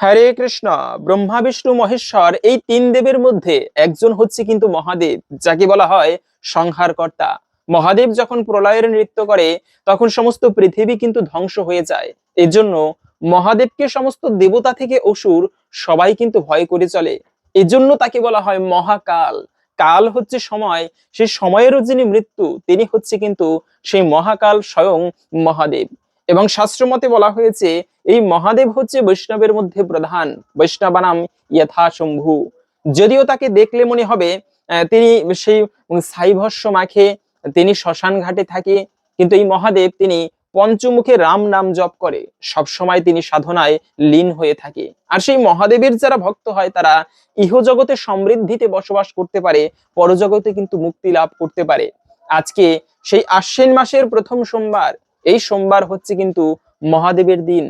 হরে কৃষ্ণ, ব্রহ্মা, বিষ্ণু, মহেশ্বর, এই তিন দেবের মধ্যে একজন হচ্ছে কিন্তু মহাদেব, যাকে বলা হয় সংহারকর্তা। মহাদেব যখন প্রলয়ের নৃত্য করে, তখন সমস্ত পৃথিবী কিন্তু ধ্বংস হয়ে যায়। এজন্য মহাদেবকে সমস্ত দেবতা থেকে অসুর সবাই কিন্তু ভয় করে চলে। এজন্য তাকে বলা হয় মহাকাল। কাল হচ্ছে সময়, সেই সময়েরও যিনি মৃত্যু, তিনি হচ্ছে কিন্তু সেই মহাকাল স্বয়ং মহাদেব। এবং শাস্ত্রমতে বলা হয়েছে, এই মহাদেব হচ্ছে বৈষ্ণবের মধ্যে প্রধান। বৈষ্ণবানাম যথা শম্ভু। যদিও তাকে দেখলে মনে হবে তিনি সেই সাইভস্য মাখে, তিনি শ্মশান ঘাটে থাকে, কিন্তু এই মহাদেব তিনি পঞ্চমুখে রাম নাম জপ করে। সব সময় তিনি সাধনায় লীন হয়ে থাকে। আর সেই মহাদেবের যারা ভক্ত হয়, তারা ইহজগতে সমৃদ্ধিতে বসবাস করতে পারে, পরজগতে কিন্তু মুক্তি লাভ করতে পারে। আজকে সেই আশ্বিন মাসের প্রথম সোমবার এই সোমবার হচ্ছে কিন্তু মহাদেবের দিন।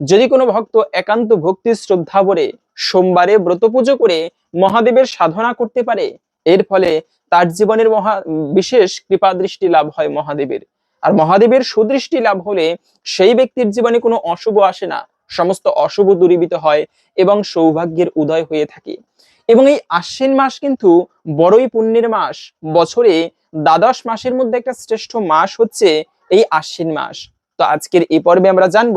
যদি কোনো ভক্ত একান্ত ভক্তি শ্রদ্ধা ভরে সোমবারে ব্রত পুজো করে মহাদেবের সাধনা করতে পারে, এর ফলে তার জীবনের মহা বিশেষ কৃপা দৃষ্টি লাভ হয় মহাদেবের। আর মহাদেবের সুদৃষ্টি লাভ হলে সেই ব্যক্তির জীবনে কোনো অশুভ আসে না, সমস্ত অশুভ দূরীভূত হয় এবং সৌভাগ্যের উদয় হয়ে থাকে। এবং এই আশ্বিন মাস কিন্তু বড়ই পুণ্যের মাস। বছরে দ্বাদশ মাসের মধ্যে একটা শ্রেষ্ঠ মাস হচ্ছে এই আশ্বিন মাস। তো আজকের এই পর্বে আমরা জানব,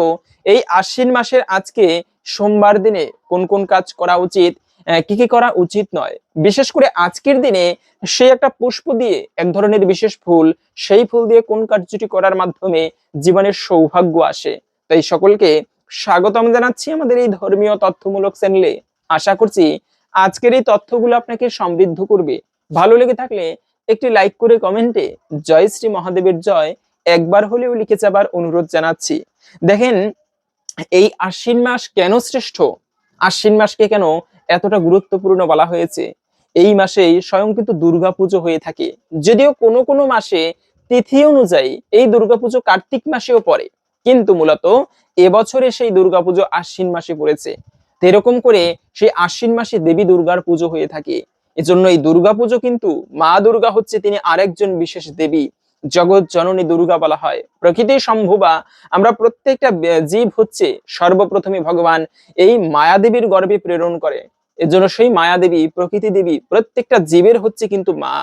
এই আশ্বিন মাসের আজকে সোমবার দিনে কোন কোন কাজ করা উচিত কি কি করা উচিত নয়। বিশেষ করে আজকের দিনে সে একটা পুষ্প দিয়ে, এক ধরনের বিশেষ ফুল, সেই ফুল দিয়ে কোন কার্যটি করার মাধ্যমে জীবনের সৌভাগ্য আসে। তাই সকলকে স্বাগতম জানাচ্ছি আমাদের এই ধর্মীয় তথ্যমূলক চ্যানেলে। আশা করছি আজকের এই তথ্যগুলো আপনাকে সমৃদ্ধ করবে। ভালো লেগে থাকলে একটি লাইক করে কমেন্টে, জয় শ্রী মহাদেবের জয়। একবার হলেও লিখে যাবার অনুরোধ জানাচ্ছি। দেখেন, এই আশ্বিন মাস কেন শ্রেষ্ঠ? আশ্বিন মাসকে কেন এতটা গুরুত্বপূর্ণ বলা হয়েছে? এই মাসেই স্বয়ং কিন্তু দুর্গাপুজো হয়ে থাকে। যদিও কোনো কোনো মাসে তিথি অনুযায়ী এই দুর্গাপুজো কার্তিক মাসেও পড়ে। কিন্তু মূলত এবছরে সেই দুর্গাপুজো আশ্বিন মাসে পড়েছে। এরকম করে সেই আশ্বিন মাসে দেবী দুর্গার পুজো হয়ে থাকে। এজন্য এই দুর্গাপুজো কিন্তু মা দুর্গা হচ্ছে তিনি আরেকজন বিশেষ দেবী। জগৎ জননী দুর্গা বলা হয়। প্রকৃতি সম্ভবা আমরা প্রত্যেকটা জীব হচ্ছে সর্বপ্রথমে ভগবান এই মায়াদেবীর গর্ভে প্রেরণ করে। এজন্য সেই মায়াদেবী, প্রকৃতি দেবী প্রত্যেকটা জীবের হচ্ছে কিন্তু মা।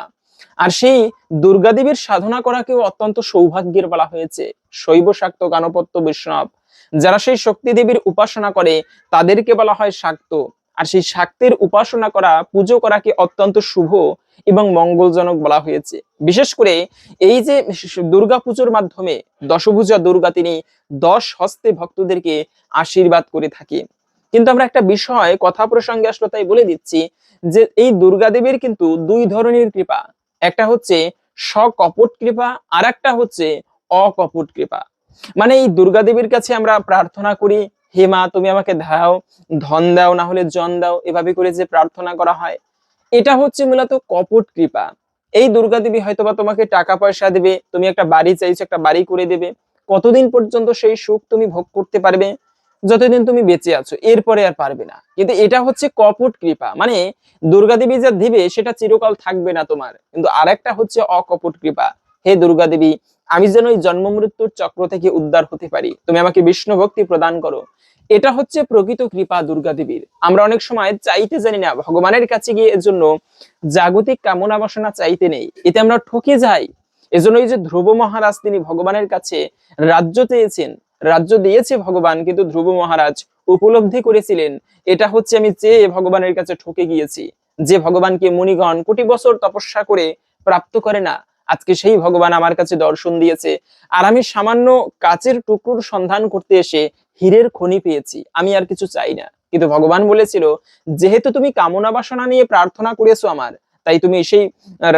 আর সেই দুর্গা দেবীর সাধনা করাকেও অত্যন্ত সৌভাগ্যের বলা হয়েছে। শৈব শাক্ত গানপত্য বৈষ্ণব। যারা সেই শক্তি দেবীর উপাসনা করে, তাদেরকে বলা হয় শাক্ত। আর সেই শাক্তের উপাসনা করা, পুজো করাকে অত্যন্ত শুভ এবং মঙ্গলজনক বলা হয়েছে। বিশেষ করে এই যে দুর্গা পুজোর মাধ্যমে দশভুজা দুর্গা তিনি দশ হস্তে ভক্তদেরকে আশীর্বাদ করে থাকে। কিন্তু আমরা একটা বিষয়, কথা প্রসঙ্গে আসলো তাই বলে দিচ্ছি যে এই দুর্গা দেবীর কিন্তু দুই ধরনের কৃপা। একটা হচ্ছে সকপট কৃপা আর একটা হচ্ছে অকপট কৃপা। মানে এই দুর্গা দেবীর কাছে আমরা প্রার্থনা করি, হে মা, তুমি আমাকে দাও, ধন দাও, না হলে জন দাও। এভাবে করে যে প্রার্থনা করা হয়। এটা হচ্ছে মূলত কপট কৃপা। এই দুর্গা দেবী হয়তোবা তোমাকে টাকা পয়সা দেবে, তুমি একটা বাড়ি চাইছো, একটা বাড়ি করে দেবে। কতদিন পর্যন্ত সেই সুখ তুমি ভোগ করতে পারবে? যতদিন তুমি বেঁচে আছো, এরপরে আর পারবে না। কিন্তু এটা হচ্ছে কপট কৃপা। মানে দুর্গা দেবী যা দিবে, সেটা চিরকাল থাকবে না তোমার। কিন্তু আর একটা হচ্ছে অকপট কৃপা। হে দুর্গা দেবী, আমি যেন ওই জন্ম মৃত্যুর চক্র থেকে উদ্ধার হতে পারি। তুমি আমাকে বিষ্ণু ভক্তি প্রদান করো। এটা হচ্ছে প্রকৃত কৃপা দুর্গা দেবীর। আমরা অনেক সময় চাইতে জানি না, ভগবানের কাছে গিয়ে এর জন্য জাগতিক কামনা বাসনা চাইতে নেই। এতে আমরা ঠকে যাই। এজন্য এই যে ধ্রুব মহারাজ তিনি ভগবানের কাছে রাজ্য চেয়েছেন, রাজ্য দিয়েছে ভগবান, কিন্তু ধ্রুব মহারাজ উপলব্ধি করেছিলেন। এটা হচ্ছে আমি চেয়ে ভগবানের কাছে ঠকে গিয়েছি। যে ভগবানকে মুনিগণ কোটি বছর তপস্যা করে প্রাপ্ত করে না, আজকে সেই ভগবান আমার কাছে দর্শন দিয়েছে। আর আমি সামান্য কাচের টুকরোর সন্ধান করতে এসে হীরের খনি পেয়েছি, আমি আর কিছু চাই না। কিন্তু ভগবান বলেছিল, যেহেতু তুমি কামনা বাসনা নিয়ে প্রার্থনা করেছ আমার, তাই তুমি সেই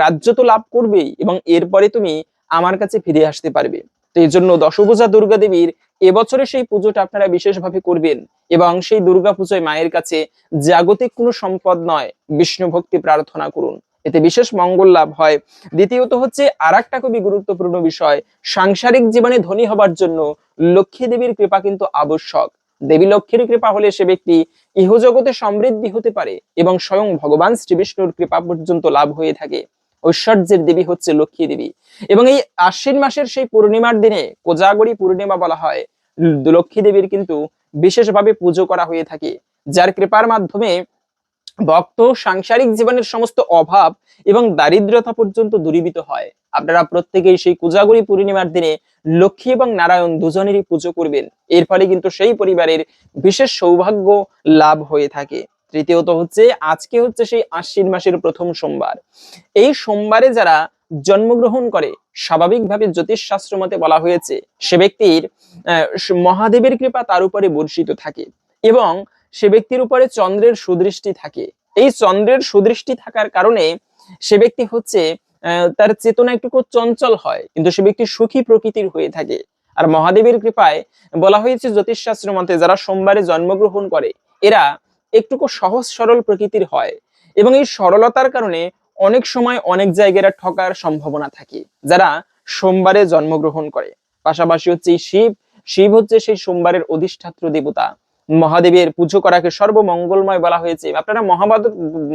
রাজ্য তো লাভ করবেই এবং এরপরে তুমি আমার কাছে ফিরে আসতে পারবে। তো এই জন্য দশভূজা দুর্গা দেবীর এবছরে সেই পুজোটা আপনারা বিশেষভাবে করবেন এবং সেই দুর্গা পুজোয় মায়ের কাছে জাগতিক কোনো সম্পদ নয় বিষ্ণু ভক্তি প্রার্থনা করুন। এতে বিশেষ মঙ্গল লাভ হয়। দ্বিতীয়ত হচ্ছে আর একটা খুবই গুরুত্বপূর্ণ বিষয়, সাংসারিক জীবনে ধনী হবার জন্য লক্ষ্মী দেবীর কৃপা কিন্তু আবশ্যক। দেবী লক্ষ্মীর কৃপা হলে সে ব্যক্তি ইহজগতে সমৃদ্ধি হতে পারে এবং স্বয়ং ভগবান শ্রীবিষ্ণুর কৃপা পর্যন্ত লাভ হয়ে থাকে। ঐশ্বর্যের দেবী হচ্ছে লক্ষ্মী দেবী। এবং এই আশ্বিন মাসের সেই পূর্ণিমার দিনে কোজাগরী পূর্ণিমা বলা হয়, লক্ষ্মী দেবীর কিন্তু বিশেষভাবে পুজো করা হয়ে থাকে, যার কৃপার মাধ্যমে ভক্ত সাংসারিক জীবনের সমস্ত অভাব এবং দারিদ্রতা পর্যন্ত দূরীভূত হয়। আপনারা প্রত্যেকেই সেই কুজাগরী পূর্ণিমার দিনে লক্ষ্মী এবং নারায়ণ দুজনেরই পুজো করবেন। এর ফলে কিন্তু সেই পরিবারের বিশেষ সৌভাগ্য লাভ হয়ে থাকে। তৃতীয়ত হচ্ছে, আজকে হচ্ছে সেই আশ্বিন মাসের প্রথম সোমবার। এই সোমবারে যারা জন্মগ্রহণ করে, স্বাভাবিকভাবে জ্যোতিষ শাস্ত্র মতে বলা হয়েছে, সে ব্যক্তির মহাদেবের কৃপা তার উপরে বর্ষিত থাকে এবং সে ব্যক্তির উপরে চন্দ্রের সুদৃষ্টি থাকে। এই চন্দ্রের সুদৃষ্টি থাকার কারণে সে ব্যক্তি হচ্ছে তার চেতনা একটু চঞ্চল হয়, কিন্তু সে ব্যক্তি সুখী প্রকৃতির হয়ে থাকে। আর মহাদেবের কৃপায় বলা হয়েছে জ্যোতিষশাস্ত্র মতে, যারা সোমবারে জন্মগ্রহণ করে, এরা একটুকু সহজ সরল প্রকৃতির হয় এবং এই সরলতার কারণে অনেক সময় অনেক জায়গায় ঠকার সম্ভাবনা থাকে, যারা সোমবারে জন্মগ্রহণ করে। পাশাপাশি হচ্ছে এই শিব শিব হচ্ছে সেই সোমবারের অধিষ্ঠাত্র দেবতা। মহাদেবের পুজো করাকে সর্বমঙ্গলময় বলা হয়েছে। আপনারা মহাভারত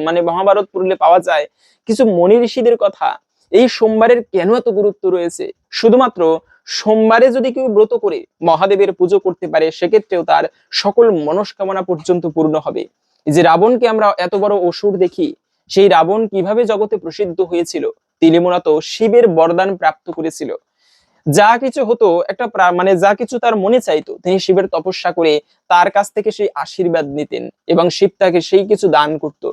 মানে মহাভারত পড়লে পাওয়া যায় কিছু মনি ঋষিদের কথা। এই সোমবারের কেন এত গুরুত্ব রয়েছে? শুধুমাত্র সোমবারে যদি কেউ ব্রত করে মহাদেবের পুজো করতে পারে, সেক্ষেত্রেও তার সকল মনস্কামনা পর্যন্ত পূর্ণ হবে। যে রাবণকে আমরা এত বড় অসুর দেখি, সেই রাবণ কীভাবে জগতে প্রসিদ্ধ হয়েছিল? তিনি মূলত শিবের বরদান প্রাপ্ত করেছিল। যা কিছু হতো, একটা মানে যা কিছু তার মনে চাইতো, তিনি শিবের তপস্যা করে তার কাছ থেকে সেই আশীর্বাদ নিতেন এবং শিব তাকে সেই কিছু দান করত।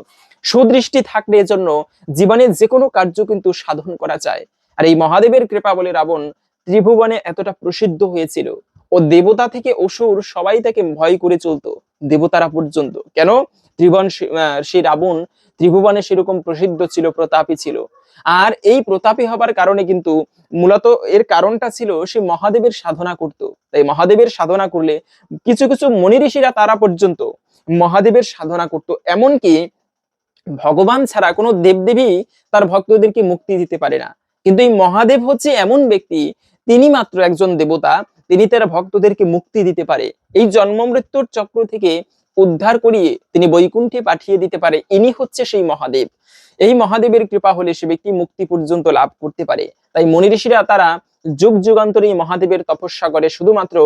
সুদৃষ্টি থাকলে এজন্য জীবনে যে কোনো কার্য কিন্তু সাধন করা যায়। আর এই মহাদেবের কৃপা বলে রাবণ ত্রিভুবনে এতটা প্রসিদ্ধ হয়েছিল ও দেবতা থেকে অসুর সবাই তাকে ভয় করে চলতো, দেবতারা পর্যন্ত। কেন? ত্রিভুবন সেই রাবণ ত্রিভুবনে সেরকম প্রসিদ্ধ ছিল, প্রতাপী ছিল। আর এই প্রতাপী হবার কারণে কিন্তু মূলত এর কারণটা ছিল সে মহাদেবের সাধনা করত। তাই মহাদেবের সাধনা করলে কিছু কিছু মনি ঋষিরা তারা পর্যন্ত মহাদেবের সাধনা করত। এমনকি ভগবান ছাড়া কোনো দেবদেবী তার ভক্তদেরকে মুক্তি দিতে পারে না। কিন্তু এই মহাদেব হচ্ছে এমন ব্যক্তি, তিনি মাত্র একজন দেবতা, তিনি তার ভক্তদেরকে মুক্তি দিতে পারে। এই জন্ম মৃত্যুর চক্র থেকে উদ্ধার করিয়ে তিনি বৈকুণ্ঠে পাঠিয়ে দিতে পারে। ইনি হচ্ছে সেই মহাদেব। এই মহাদেবের কৃপা হলে সে ব্যক্তি মুক্তি পর্যন্ত লাভ করতে পারে। তাই মনি ঋষিরা তারা যুগ যুগান্তরে এই মহাদেবের তপস্যা করে শুধুমাত্র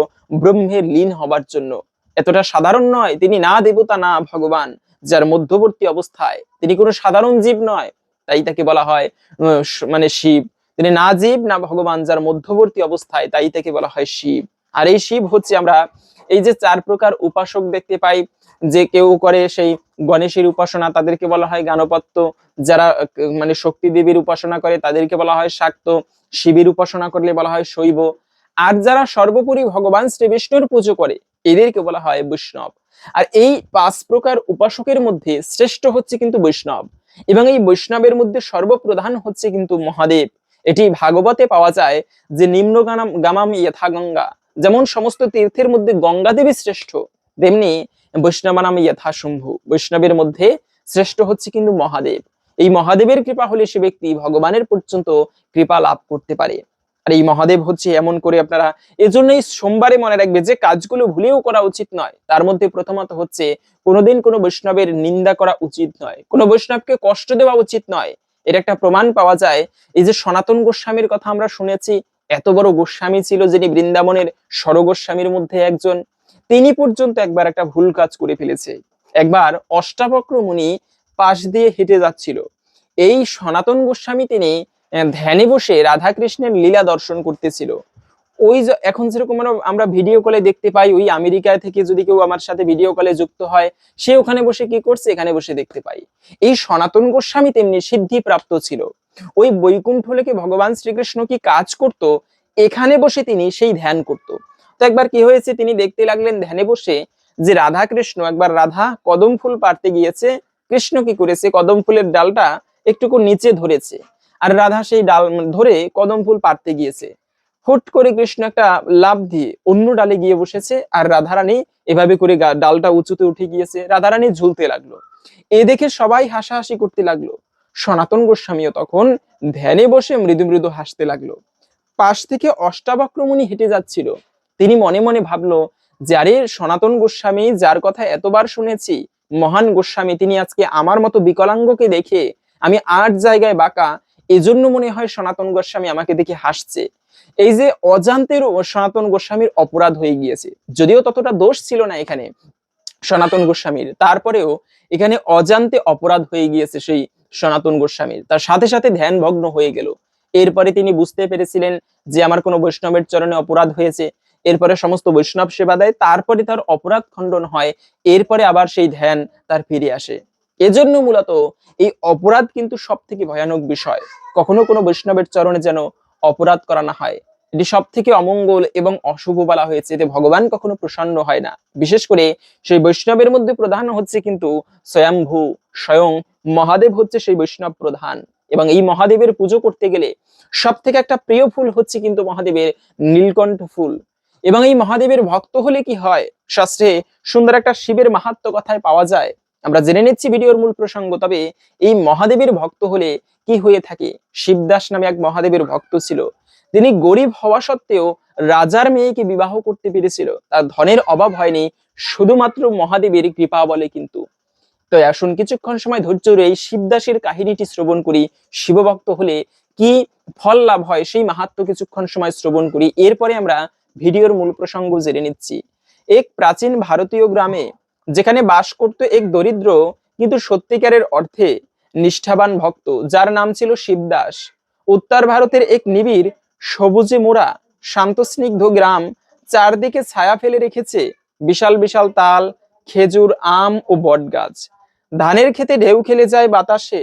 ব্রহ্মের লীন হবার জন্য। এতটা সাধারণ নয়, তিনি না দেবতা, না ভগবান। যার মধ্যবর্তী অবস্থায় তিনি কোনো সাধারণ জীব নয়। তাই তাকে বলা হয় মানে শিব। তিনি না জীব, না ভগবান। যার মধ্যবর্তী অবস্থায় তাই তাকে বলা হয় শিব। আর এই শিব হচ্ছে আমরা এই যে চার প্রকার উপাসক দেখতে পাই, যে কেউ করে সেই গণেশের উপাসনা, তাদেরকে বলা হয় গানপত্য যারা মানে শক্তি দেবীর উপাসনা করে, তাদেরকে বলা হয় শাক্ত। শিবির উপাসনা করলে বলা হয় শৈব। আর যারা সর্বোপরি ভগবান শ্রী বিষ্ণুর পুজো করে, এদেরকে বলা হয় বৈষ্ণব। আর এই পাঁচ প্রকার উপাসকের মধ্যে শ্রেষ্ঠ হচ্ছে কিন্তু বৈষ্ণব। এবং এই বৈষ্ণবের মধ্যে সর্বপ্রধান হচ্ছে কিন্তু মহাদেব। এটি ভাগবতে পাওয়া যায় যে নিম্ন গামাম ইয়থা গঙ্গা যেমন সমস্ত তীর্থের মধ্যে গঙ্গা দেবী শ্রেষ্ঠ, তেমনি বৈষ্ণবানাম ইয়থা শম্ভু বৈষ্ণবের মধ্যে শ্রেষ্ঠ হচ্ছে কিন্তু মহাদেব। এই মহাদেবের কৃপা হলে সে ব্যক্তি ভগবানের পর্যন্ত কৃপা লাভ করতে পারে। আর এই মহাদেব হচ্ছে এমন করে আপনারা এজন্যই সোমবারে মনে রাখবে যে কাজগুলো ভুলেও করা উচিত নয়। তার মধ্যে প্রথমত হচ্ছে কোনোদিন কোনো বৈষ্ণবের নিন্দা করা উচিত নয়। কোনো বৈষ্ণবকে কষ্ট দেওয়া উচিত নয়। এর একটা প্রমাণ পাওয়া যায়। এই যে সনাতন গোস্বামীর কথা আমরা শুনেছি এত বড় গোস্বামী ছিল যিনি বৃন্দাবনের স্বরগোস্বামীর মধ্যে একজন, তিনি পর্যন্ত একবার একটা ভুল কাজ করে ফেলেছে। একবার অষ্টাবক্র মুনি পাশ দিয়ে হেঁটে যাচ্ছিল। এই সনাতন গোস্বামী তিনি ধ্যানে বসে রাধাকৃষ্ণের লীলা দর্শন করতেছিল। ওই এখন যেরকম আমরা ভিডিও কলে দেখতে পাই, ওই আমেরিকা থেকে যদি কেউ আমার সাথে ভিডিও কলে যুক্ত হয়, সে ওখানে বসে কি করছে? এখানে বসে দেখতে পাই। এই সনাতন গোস্বামী তেমনি সিদ্ধি প্রাপ্ত ছিল। ওই বৈকুণ্ঠ লেকে ভগবান শ্রীকৃষ্ণ কি কাজ করত? এখানে বসে তিনি সেই ধ্যান করত। তো একবার কি হয়েছে? তিনি দেখতে লাগলেন ধ্যানে বসে যে রাধা কৃষ্ণ একবার রাধা কদম ফুল পাড়তে গিয়েছে। কৃষ্ণ কি করেছে? কদম ফুলের ডালটা একটুকু নিচে ধরেছে। আর রাধা সেই ডাল ধরে কদম ফুল পারতে গিয়েছে। হুট করে কৃষ্ণ একটা লাভ দিয়ে অন্য ডালে গিয়ে বসেছে আর রাধারানী এভাবে করে ডালটা উঁচুতে উঠে গিয়েছে। রাধারানী ঝুলতে লাগল। এ দেখে সবাই হাসাহাসি করতে লাগল। সনাতন গোস্বামীও তখন ধ্যানে বসে মৃদু মৃদু হাসতে লাগল। পাশ থেকে অষ্টাবক্রমণী হেঁটে যাচ্ছিল। তিনি মনে মনে ভাবলো যে আরে সনাতন গোস্বামী যার কথা এতবার শুনেছি, মহান গোস্বামী, তিনি আজকে আমার মতো বিকলাঙ্গকে দেখে আমি আট জায়গায় বাঁকা, এজন্য মনে হয় সনাতন গোস্বামী আমাকে দেখে হাসছে। এই যে অজান্তের সনাতন গোস্বামীর অপরাধ হয়ে গিয়েছে, যদিও ততটা দোষ ছিল না এখানে সনাতন গোস্বামীর। তারপরেও এখানে অজান্তে অপরাধ হয়ে গিয়েছে সেই সনাতন গোস্বামীর তার সাথে সাথে ধ্যান ভগ্ন হয়ে গেল। এরপরে তিনি বুঝতে পেরেছিলেন যে আমার কোনো বৈষ্ণবের চরণে অপরাধ হয়েছে। এরপরে সমস্ত বৈষ্ণব সেবা দেয়, তারপরে তার অপরাধ খণ্ডন হয়, এরপরে আবার সেই ধ্যান তার ফিরে আসে। এজন্য মূলত এই অপরাধ কিন্তু সব থেকে ভয়ানক বিষয়। কখনো কোনো বৈষ্ণবের চরণে যেন অপরাধ করা না হয়। এটি সব থেকে অমঙ্গল এবং অশুভ বলা হয়েছে। এতে ভগবান কখনো প্রসন্ন হয় না। বিশেষ করে সেই বৈষ্ণবের মধ্যে প্রধান হচ্ছে কিন্তু স্বয়ংভূ স্বয়ং মহাদেব হচ্ছে সেই বৈষ্ণব প্রধান। এবং এই মহাদেবের পুজো করতে গেলে সব থেকে একটা প্রিয় ফুল হচ্ছে কিন্তু মহাদেবের নীলকণ্ঠ ফুল। এবং এই মহাদেবের ভক্ত হলে কি হয়? শাস্ত্রে সুন্দর একটা শিবের মাহাত্ম কথায় পাওয়া যায়। আমরা জেনে নিচ্ছি ভিডিওর মূল প্রসঙ্গ, তবে এই মহাদেবের ভক্ত হলে কি হয়ে থাকে? শিবদাস নামে এক মহাদেবের ভক্ত ছিল। তিনি গরিব হওয়া সত্ত্বেও রাজার মেয়েকে বিবাহ করতে পেরেছিল। তার ধনের অভাব হয়নি, শুধুমাত্র মহাদেবের কৃপা বলে কিন্তু। তো আসুন কিছুক্ষণ সময় ধৈর্য ধরে এই শিবদাসের কাহিনীটি শ্রবণ করি। শিবভক্ত হলে কি ফল লাভ হয় সেই মাহাত্ম কিছুক্ষণ সময় শ্রবণ করি। এরপরে আমরা ভিডিওর মূল প্রসঙ্গ জেনে নিচ্ছি। এক প্রাচীন ভারতীয় গ্রামে, যেখানে বাস করত এক দরিদ্র, কিন্তু সত্যিকারের অর্থে নিষ্ঠাবান ভক্ত, যার নাম ছিল শিবদাস। উত্তর ভারতের এক নিবিড় সবুজে মোড়া শান্তস্নিগ্ধ গ্রাম, চারদিকে ছায়া ফেলে রেখেছে বিশাল বিশাল তাল, খেজুর, আম ও বটগাছ। ধানের খেতে ঢেউ খেলে যায় বাতাসে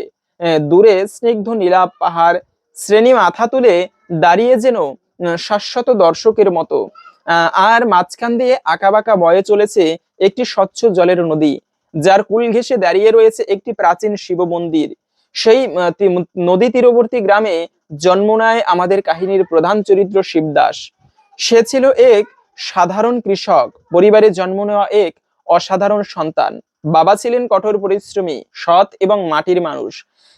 দূরে স্নিগ্ধ নীলাপ পাহাড়, শ্রেণি মাথা তুলে দাঁড়িয়ে যেন শাশ্বত দর্শকের মতো। আর মাঝখান দিয়ে আঁকাবাঁকা বয়ে চলেছে একটি স্বচ্ছ জলের নদী, যার কুল ঘেঁষে দাঁড়িয়ে রয়েছে একটি প্রাচীন শিব মন্দির সেই নদী তীরবর্তী গ্রামে জন্ম নেয় আমাদের কাহিনীর প্রধান চরিত্র শিবদাস। সে ছিল এক সাধারণ কৃষক। পরিবারে জন্ম নেওয়া এক অসাধারণ সন্তান। বাবা ছিলেন কঠোর পরিশ্রমী সৎ এবং মাটির মানুষ।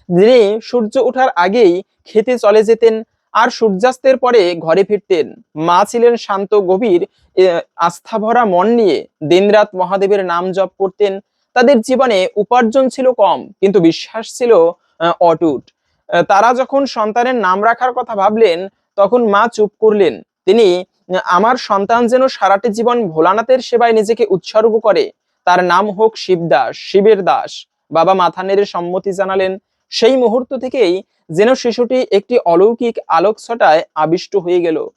যিনি সূর্য ওঠার আগেই খেতে চলে যেতেন আর সূর্যাস্তের পরে ঘরে ফিরতেন। মা ছিলেন শান্ত গভীর এ, আস্থাভরা মন নিয়ে দিনরাত মহাদেবের নাম জপ করতেন। তাদের জীবনে উপার্জন ছিল কম কিন্তু বিশ্বাস ছিল অটুট। তারা যখন সন্তানের নাম রাখার কথা ভাবলেন, তখন মা চুপ করলেন। তিনি, আমার সন্তান যেন সারাটি জীবন ভোলানাথের সেবায় নিজেকে উৎসর্গ করে, তার নাম হোক শিবদাস, শিবের দাস। বাবা মাথা নেড়ে সম্মতি জানালেন। সেই মুহূর্ত থেকেই যেন শিশুটি একটি অলৌকিক আলোকছটায় আবিষ্ট হয়ে গেল।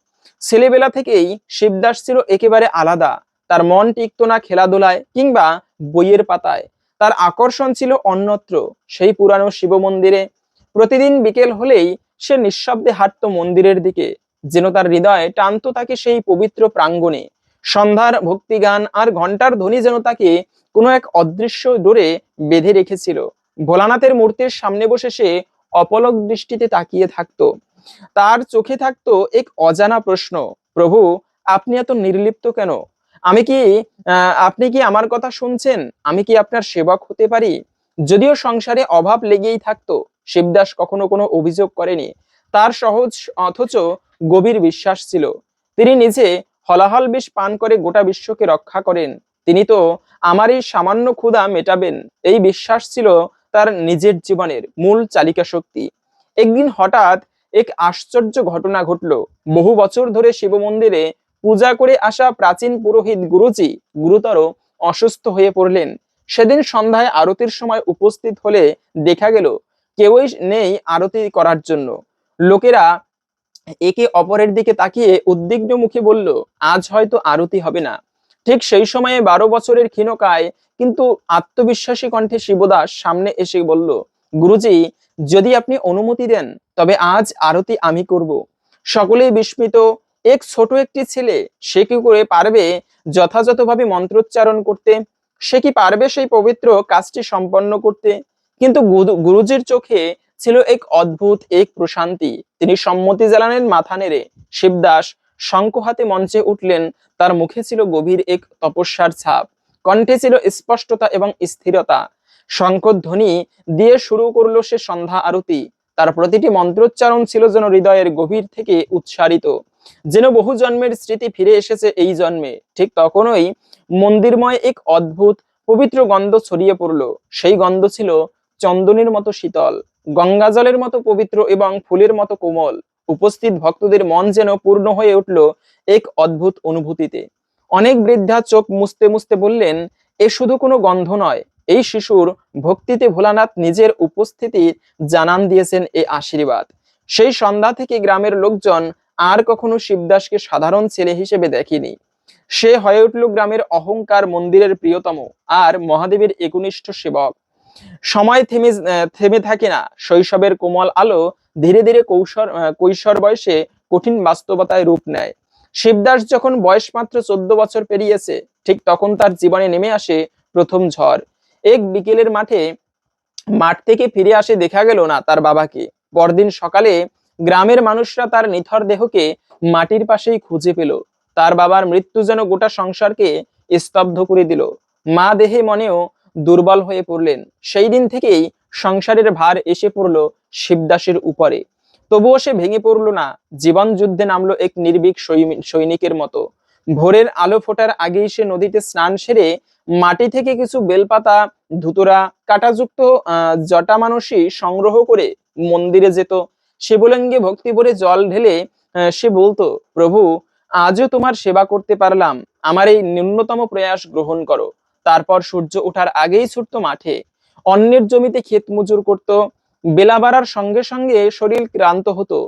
ছেলেবেলা থেকেই শিবদাস ছিল একেবারে আলাদা। তার মন টিকত না খেলাধুলায় কিংবা বইয়ের পাতায়। তার আকর্ষণ ছিল অন্যত্র। সেই পুরানো শিব মন্দিরে প্রতিদিন বিকেল হলেই সে নিঃশব্দে হাঁটত মন্দিরের দিকে, যেন তার হৃদয়ে টানত তাকে সেই পবিত্র প্রাঙ্গণে। সন্ধ্যার ভক্তিগান আর ঘণ্টার ধ্বনি যেন তাকে কোনো এক অদৃশ্য ডোরে বেঁধে রেখেছিল। ভোলানাথের মূর্তির সামনে বসে সে অপলক দৃষ্টিতে তাকিয়ে থাকতো। তার চোখে থাকতো এক অজানা প্রশ্ন, প্রভু, আপনি এত নির্লিপ্ত কেন? আমি কি আপনি কি আমার কথা শুনছেন? আমি কি আপনার সেবক হতে পারি? যদিও সংসারে অভাব লেগেই থাকতো শিবদাস কখনো কোনো অভিযোগ করেনি। তার সহজ অথচ গভীর বিশ্বাস ছিল। তিনি নিজে হলাহল বিষ পান করে গোটা বিশ্বকে রক্ষা করেন। তিনি তো আমার এই সামান্য ক্ষুধা মেটাবেন। এই বিশ্বাস ছিল তার নিজের জীবনের মূল চালিকা শক্তি। একদিন হঠাৎ এক আশ্চর্য ঘটনা ঘটলো। বহু বছর ধরে শিব মন্দিরে পূজা করে আসা প্রাচীন পুরোহিত গুরুজি গুরুতর অসুস্থ হয়ে পড়লেন। সেদিন সন্ধ্যায় আরতির সময় উপস্থিত হলে দেখা গেল কেউই নেই আরতি করার জন্য। লোকেরা একে অপরের দিকে তাকিয়ে উদ্বিগ্ন মুখে বলল, আজ হয়তো আরতি হবে না। ঠিক সেই সময়ে বারো বছরের ক্ষীণকায় কিন্তু আত্মবিশ্বাসী কণ্ঠে শিবদাস সামনে এসে বলল, গুরুজি, যদি আপনি অনুমতি দেন, তবে আজ আরতি আমি করব। সকলেই বিস্মিত, এক ছোট একটি ছেলে, সে কি করে পারবে যথাযথভাবে মন্ত্রোচ্চারণ করতে? সে কি পারবে সেই পবিত্র কাজটি সম্পন্ন করতে? কিন্তু গুরুজির চোখে ছিল এক অদ্ভুত, এক প্রশান্তি। তিনি সম্মতি জানালেন মাথা নেড়ে। শিবদাস শঙ্খ হাতে মঞ্চে উঠলেন। তার মুখে ছিল গভীর এক তপস্যার ছাপ। কণ্ঠে ছিল স্পষ্টতা এবং স্থিরতা। শঙ্খধ্বনি দিয়ে শুরু করল সে সন্ধ্যা আরতি। তার প্রতিটি মন্ত্রোচ্চারণ ছিল যেন হৃদয়ের গভীর থেকে উচ্চারিত যেন বহু জন্মের স্মৃতি ফিরে এসেছে এই জন্মে। ঠিক তখনই মন্দিরময় এক অদ্ভুত, পবিত্র গন্ধ ছড়িয়ে পড়ল। সেই গন্ধ ছিল চন্দনের মতো শীতল গঙ্গা জলের মতো পবিত্র এবং ফুলের মতো কোমল, উপস্থিত ভক্তদের মন যেন পূর্ণ হয়ে উঠল এক অদ্ভুত অনুভূতিতে। অনেক বৃদ্ধা চোখ মুছতে মুছতে বললেন, এ শুধু কোনো গন্ধ নয়, এই শিশুর ভক্তিতে ভোলানাথ নিজের উপস্থিতি জানান দিয়েছেন এই আশীর্বাদ। সেই সন্ধ্যা থেকে গ্রামের লোকজন আর কখনো শিবদাসকে সাধারণ ছেলে হিসেবে দেখেনি। সে হয়ে উঠল গ্রামের অহংকার মন্দিরের প্রিয়তম আর মহাদেবের একনিষ্ঠ সেবক। সময় থেমে থেমে থাকে না। শৈশবের কোমল আলো ধীরে ধীরে কৌশর কৈশোর বয়সে কঠিন বাস্তবতায় রূপ নেয়। শিবদাস যখন বয়স মাত্র চোদ্দ বছর পেরিয়েছে, ঠিক তখন তার জীবনে নেমে আসে প্রথম ঝড়। এক বিকেলের মাঠে মাঠ থেকে ফিরে আসে দেখা গেল না তার বাবাকে। পরদিন সকালে গ্রামের মানুষরা তার নিথর দেহকে মাটির পাশেই খুঁজে পেল। তার বাবার মৃত্যু যেন গোটা সংসারকে স্তব্ধ করে দিল। মা দেহে মনেও দুর্বল হয়ে পড়লেন। সেই দিন থেকেই সংসারের ভার এসে পড়ল শিবদাসের উপরে। তবুও সে ভেঙে পড়ল না, জীবন যুদ্ধে নামলো এক নির্ভীক সৈনিকের মতো। ভোরের আলো ফোটার আগেই সে নদীতে স্নান সেরে মাটি থেকে কিছু বেলপাতা, ধুতুরা, কাটাযুক্ত জটা মানুষই সংগ্রহ করে মন্দিরে যেত। শিবলিঙ্গে ভক্তি ভরে জল ঢেলে সে বলতো, প্রভু, আজও তোমার সেবা করতে পারলাম। আমার এই ন্যূনতম প্রয়াস গ্রহণ করো। তারপর সূর্য ওঠার আগেই ছুটতো মাঠে। অন্যের জমিতে ক্ষেত মজুর করত। বেলা বাড়ার সঙ্গে সঙ্গে শরীর ক্লান্ত হতো।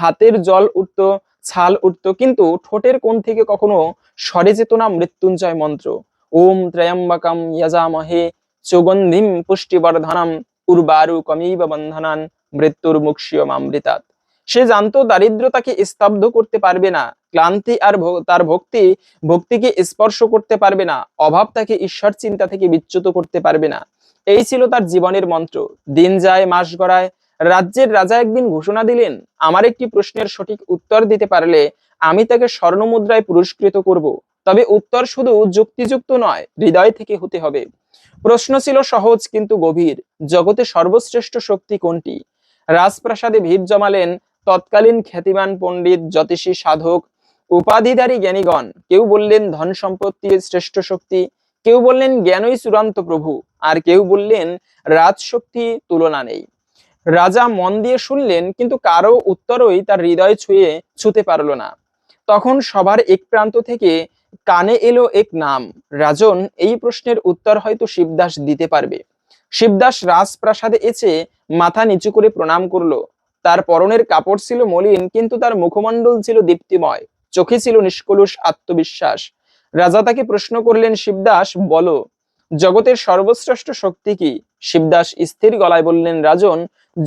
হাতের জল উঠতো, ছাল উঠতো, কিন্তু ঠোঁটের কোণ থেকে কখনো সরে যেত না মৃত্যুঞ্জয় মন্ত্র। ওম ত্রয়ম্বকম যজামহে সুগন্ধিম পুষ্টিবর্ধনম উর্বারু কমিব বন্ধনান মৃত্যুর মুক্ষিয়মামৃতাৎ সে জানতো দারিদ্র তাকে স্তব্ধ করতে পারবে না, ক্লান্তি আর তার ভক্তি, ভক্তিকে স্পর্শ করতে পারবে না, অভাব তাকে ঈশ্বর চিন্তা থেকে বিচ্যুত করতে পারবে না। এই ছিল তার জীবনের মন্ত্র। দিন যায়, মাস গড়ায়। রাজ্যের রাজা একদিন ঘোষণা দিলেন, আমার একটি প্রশ্নের সঠিক উত্তর দিতে পারলে আমি তাকে স্বর্ণমুদ্রায় পুরস্কৃত করব। তবে উত্তর শুধু যুক্তিযুক্ত নয়, হৃদয় থেকে হতে হবে। প্রশ্ন ছিল সহজ কিন্তু গভীর। জগতে সর্বশ্রেষ্ঠ শক্তি কোনটি? রাজপ্রাসাদে ভিড় জমালেন তৎকালীন খ্যাতিমান পণ্ডিত, জ্যোতিষী, সাধক, উপাধিধারী জ্ঞানীগণ। কেউ বললেন ধন সম্পত্তি শ্রেষ্ঠ শক্তি, কেউ বললেন জ্ঞানই চূড়ান্ত প্রভু, আর কেউ বললেন রাজশক্তি তুলনা নেই। রাজা মন দিয়ে শুনলেন, কিন্তু কারও উত্তরই তার হৃদয় ছুঁয়ে ছুতে পারল না। তখন সবার এক প্রান্ত থেকে কানে এলো এক নাম, রাজন, এই প্রশ্নের উত্তর হয়তো শিবদাস দিতে পারবে। শিবদাস রাজপ্রাসাদে এসে মাথা নিচু করে প্রণাম করল। তার পরনের কাপড় ছিল মলিন, কিন্তু তার মুখমণ্ডল ছিল দীপ্তিময়। চোখে ছিল নিষ্কলুষ আত্মবিশ্বাস। রাজা তাকে প্রশ্ন করলেন, শিবদাস, বলো, জগতের সর্বশ্রেষ্ঠ শক্তি কি? শিবদাস স্থির গলায় বললেন, রাজন,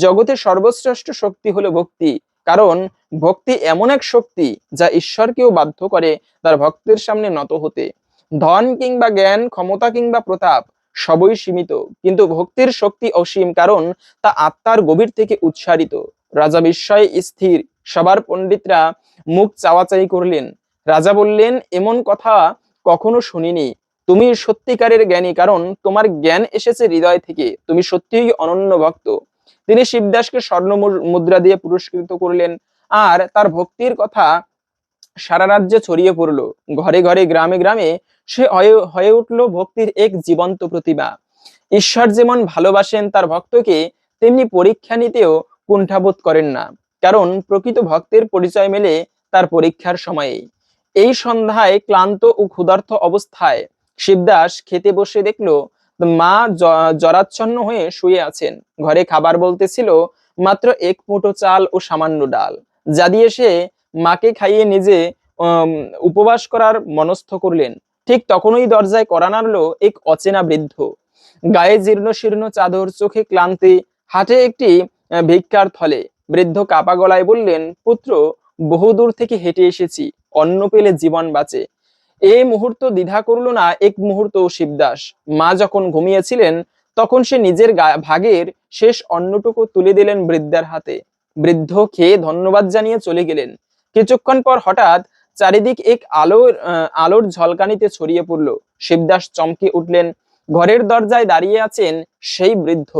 জগতের সর্বশ্রেষ্ঠ শক্তি হলো ভক্তি। কারণ, ভক্তি এমন এক শক্তি যা ঈশ্বরকেও বাধ্য করে তার ভক্তের সামনে নত হতে। ধন কিংবা জ্ঞান, ক্ষমতা কিংবা প্রতাপ, সবই সীমিত। কিন্তু ভক্তির শক্তি অসীম, কারণ তা আত্মার গভীর থেকে উৎসারিত রাজা বিস্ময়ে স্থির। সবার পণ্ডিতরা মুখ চাওয়াচাই করলেন। রাজা বললেন, এমন কথা কখনো শুনিনি। তুমি সত্যিকারের জ্ঞানী, কারণ তোমার জ্ঞান এসেছে হৃদয় থেকে। তুমি সত্যিই অনন্য ভক্ত। তিনি শিবদাসকে স্বর্ণ মুদ্রা দিয়ে পুরস্কৃত করলেন। আর তার ভক্তির কথা সারা রাজ্যে ছড়িয়ে পড়ল। ঘরে ঘরে, গ্রামে গ্রামে সে হয়ে উঠল ভক্তির এক জীবন্ত প্রতিভা ঈশ্বর যেমন ভালোবাসেন তার ভক্তকে, তেমনি পরীক্ষা নিতেও কুণ্ঠাবোধ করেন না। কারণ প্রকৃত ভক্তের পরিচয় মেলে তার পরীক্ষার সময়ে এই সন্ধ্যায় ক্লান্ত ও ক্ষুধার্ত অবস্থায় শিবদাস খেতে বসে দেখল, মা জরাচ্ছন্ন হয়ে শুয়ে আছেন। ঘরে খাবার বলতেছিল, মাত্র এক মুঠো চাল ও সামান্য ডাল। যা দিয়ে সে মাকে খাইয়ে নিজে উপবাস করার মনস্থ করলেন। ঠিক তখনই দরজায় করা নাড়লো এক অচেনা বৃদ্ধ। গায়ে জীর্ণ শীর্ণ চাদর চোখে ক্লান্তি, হাতে একটি ভিক্ষার থলে। বৃদ্ধ কাপা গলায় বললেন, পুত্র, বহুদূর থেকে হেঁটে এসেছি, অন্ন পেলে জীবন বাঁচে। এই মুহূর্ত দ্বিধা করল না, এক মুহূর্ত শিবদাস। মা যখন ঘুমিয়েছিলেন, তখন সে নিজের ভাগের শেষ অন্নটুকু তুলে দিলেন বৃদ্ধার হাতে। বৃদ্ধ খেয়ে ধন্যবাদ জানিয়ে চলে গেলেন। কিছুক্ষণ পর হঠাৎ চারিদিক এক আলোর আলোর ঝলকানিতে ছড়িয়ে পড়ল। শিবদাস চমকে উঠলেন। ঘরের দরজায় দাঁড়িয়ে আছেন সেই বৃদ্ধ,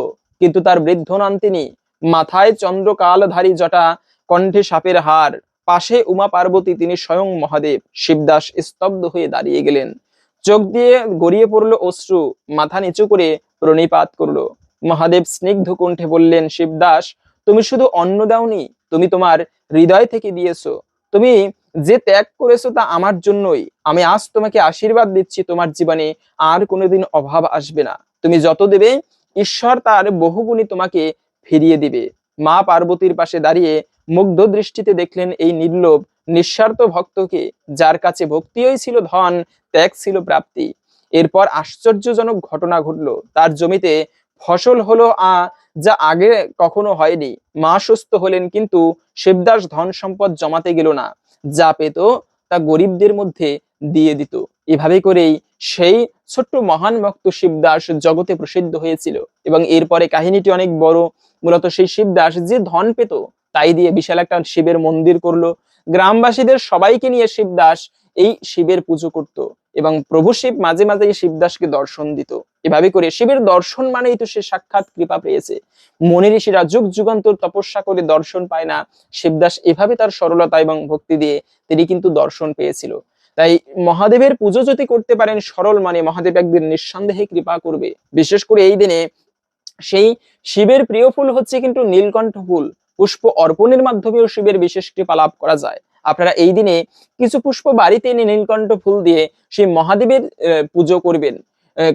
কিন্তু তার বৃদ্ধ নন তিনি। মাথায় চন্দ্রকালধারী জটা, কণ্ঠে সাপের হার পাশে উমা পার্বতী, তিনি স্বয়ং মহাদেব। শিবদাস স্তব্ধ হয়ে দাঁড়িয়ে গেলেন। চোখ দিয়ে গড়িয়ে পড়ল অশ্রু, মাথা নিচু করে প্রণিপাত করল। মহাদেব স্নিগ্ধ কণ্ঠে বললেন, শিবদাস, তুমি শুধু অন্ন দাওনি, তুমি তোমার হৃদয় থেকে দিয়েছ। তুমি যে ত্যাগ করেছ তা আমার জন্যই। আমি আজ তোমাকে আশীর্বাদ দিচ্ছি, তোমার জীবনে আর কোনোদিন অভাব আসবে না। তুমি যত দেবে, ঈশ্বর তার বহুগুণী তোমাকে ফিরিয়ে দিবে। মা পার্বতীর পাশে দাঁড়িয়ে মুগ্ধ দৃষ্টিতে দেখলেন এই নির্লোভ, নিঃস্বার্থ ভক্তকে, যার কাছে ভক্তিই ছিল ধন, ত্যাগ ছিল প্রাপ্তি। এরপর আশ্চর্যজনক ঘটনা ঘটলো। তার জমিতে ফসল হলো আ, যা আগে কখনো হয়নি। মা সুস্থ হলেন কিন্তু শিবদাস ধন সম্পদ জমাতে গেল না। যা পেত তা গরিবদের মধ্যে দিয়ে দিত। এভাবে করেই সেই ছোট্ট মহান ভক্ত শিবদাস জগতে প্রসিদ্ধ হয়েছিল। এবং এরপরে কাহিনীটি অনেক বড়। মূলত সেই শিবদাস যে ধন পেত, তাই দিয়ে বিশাল একটা শিবের মন্দির করল। গ্রামবাসীদের সবাইকে নিয়ে শিবদাস এই শিবের পুজো করত এবং প্রভু শিব মাঝে মাঝে এই শিবদাসকে দর্শন দিত। এভাবে করে শিবের দর্শন মানেই তো সে সাক্ষাৎ কৃপা পেয়েছে। মনে ঋষিরা যুগ যুগান্তর তপস্যা করে দর্শন পায় না। শিবদাস এভাবে তার সরলতা এবং ভক্তি দিয়ে তিনি কিন্তু দর্শন পেয়েছিল। তাই মহাদেবের পুজো যদি করতে পারেন সরল মানে মহাদেব একদিন নিঃসন্দেহে কৃপা করবে। বিশেষ করে এই দিনে সেই শিবের প্রিয় ফুল হচ্ছে কিন্তু নীলকণ্ঠ ফুল। পুষ্প অর্পণের মাধ্যমেও শিবের বিশেষ কৃপা লাভ করা যায়। আপনারা এই দিনে কিছু পুষ্প বাড়িতে এনে নীলকণ্ঠ ফুল দিয়ে সেই মহাদেবের পুজো করবেন।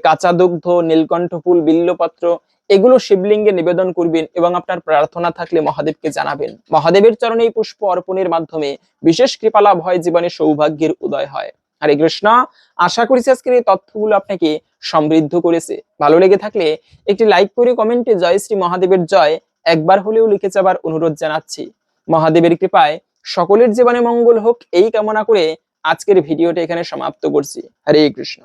কাঁচা দুগ্ধ, নীলকণ্ঠ ফুল, বিল্লপত্র এগুলো শিবলিঙ্গে নিবেদন করবেন এবং আপনার প্রার্থনা থাকলে মহাদেবকে জানাবেন। মহাদেবের চরণে এই পুষ্প অর্পণের মাধ্যমে বিশেষ কৃপা লাভ হয়, জীবনে সৌভাগ্যের উদয় হয়। হরে কৃষ্ণ, আশা করছি আজকের এই তথ্যগুলো আপনাকে সমৃদ্ধ করেছে। ভালো লেগে থাকলে একটি লাইক করে কমেন্টে জয় শ্রী মহাদেবের জয় একবার হলেও লিখে যাবার অনুরোধ জানাচ্ছি। মহাদেবের কৃপায় সকলের জীবনে মঙ্গল হোক, এই কামনা করে আজকের ভিডিওটা এখানে সমাপ্ত করছি। হরে কৃষ্ণ।